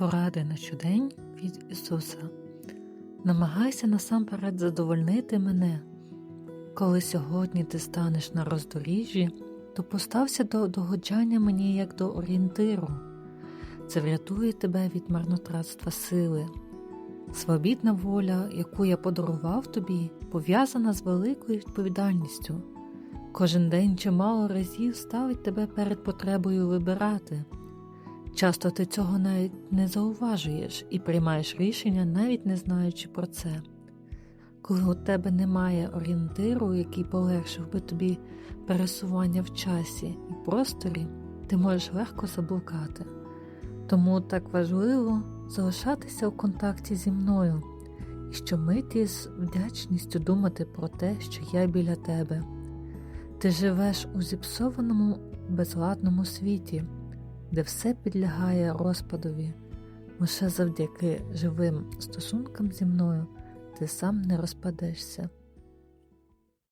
Поради на щодень від Ісуса. Намагайся насамперед задовольнити мене. Коли сьогодні ти станеш на роздоріжжі, то постався до догоджання мені як до орієнтиру. Це врятує тебе від марнотратства сили. Свобідна воля, яку я подарував тобі, пов'язана з великою відповідальністю. Кожен день чимало разів ставить тебе перед потребою вибирати. Часто ти цього навіть не зауважуєш і приймаєш рішення, навіть не знаючи про це. Коли у тебе немає орієнтиру, який полегшив би тобі пересування в часі і просторі, ти можеш легко заблукати. Тому так важливо залишатися у контакті зі мною і щомиті з вдячністю думати про те, що я біля тебе. Ти живеш у зіпсованому безладному світі, де все підлягає розпадові, лише завдяки живим стосункам зі мною ти сам не розпадешся.